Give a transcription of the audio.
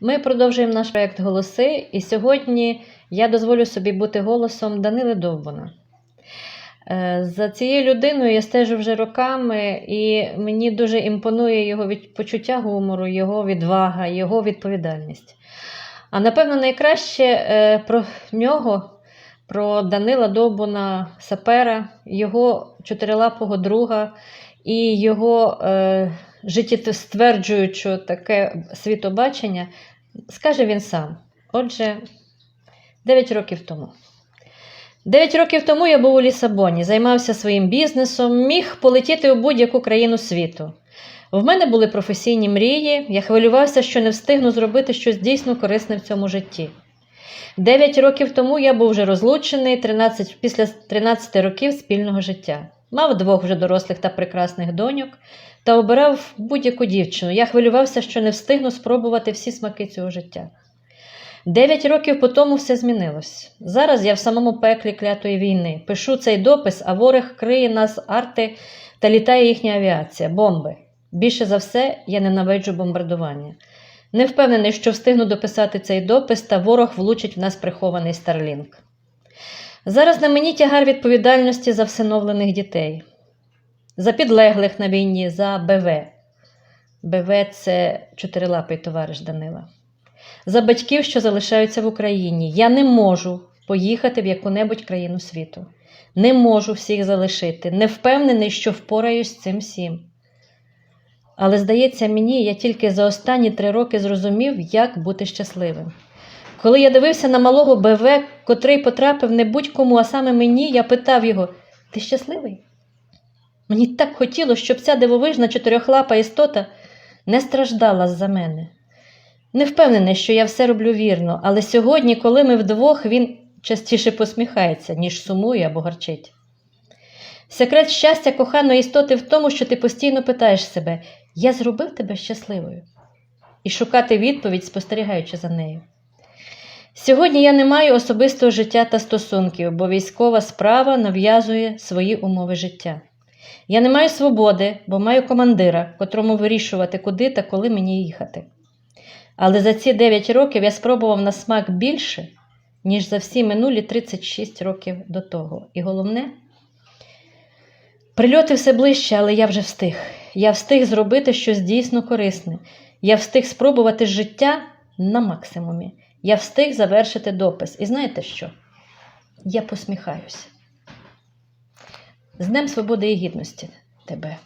Ми продовжуємо наш проєкт Голоси, і сьогодні я дозволю собі бути голосом Данили Довбана. Е, За цією людиною я стежу вже роками, і мені дуже імпонує його почуття гумору, його відвага, його відповідальність. А напевно, найкраще е, про нього, про Данила Довбана Сапера, його чотирилапого друга і його життєстверджуюче таке світобачення, скаже він сам. Отже, 9 років тому. Дев'ять років тому я був у Лісабоні, займався своїм бізнесом, міг полетіти у будь-яку країну світу. В мене були професійні мрії, я хвилювався, що не встигну зробити щось дійсно корисне в цьому житті. Дев'ять років тому я був вже розлучений 13, після 13 років спільного життя. Мав двох вже дорослих та прекрасних доньок та обирав будь-яку дівчину. Я хвилювався, що не встигну спробувати всі смаки цього життя. Дев'ять років по тому все змінилось. Зараз я в самому пеклі клятої війни. Пишу цей допис, а ворог криє нас арти та літає їхня авіація, бомби. Більше за все, я ненавиджу бомбардування. Не впевнений, що встигну дописати цей допис, та ворог влучить в нас прихований Старлінг. Зараз на мені тягар відповідальності за всиновлених дітей, за підлеглих на війні, за БВ. БВ це чотирилапий товариш Данила за батьків, що залишаються в Україні. Я не можу поїхати в яку-небудь країну світу. Не можу всіх залишити. Не впевнений, що впораюсь з цим всім. Але здається мені, я тільки за останні три роки зрозумів, як бути щасливим. Коли я дивився на малого БВ, котрий потрапив не будь-кому, а саме мені, я питав його: Ти щасливий? Мені так хотілося, щоб ця дивовижна чотирьохлапа істота не страждала за мене. Не впевнений, що я все роблю вірно, але сьогодні, коли ми вдвох, він частіше посміхається, ніж сумує або гарчить. Секрет щастя коханої істоти в тому, що ти постійно питаєш себе: Я зробив тебе щасливою? І шукати відповідь, спостерігаючи за нею. Сьогодні я не маю особистого життя та стосунків, бо військова справа нав'язує свої умови життя. Я не маю свободи, бо маю командира, котрому вирішувати, куди та коли мені їхати. Але за ці 9 років я спробував на смак більше, ніж за всі минулі 36 років до того. І головне, прильоти все ближче, але я вже встиг. Я встиг зробити щось дійсно корисне. Я встиг спробувати життя на максимумі. Я встиг завершити допис. І знаєте що? Я посміхаюся. З Днем Свободи і Гідності тебе.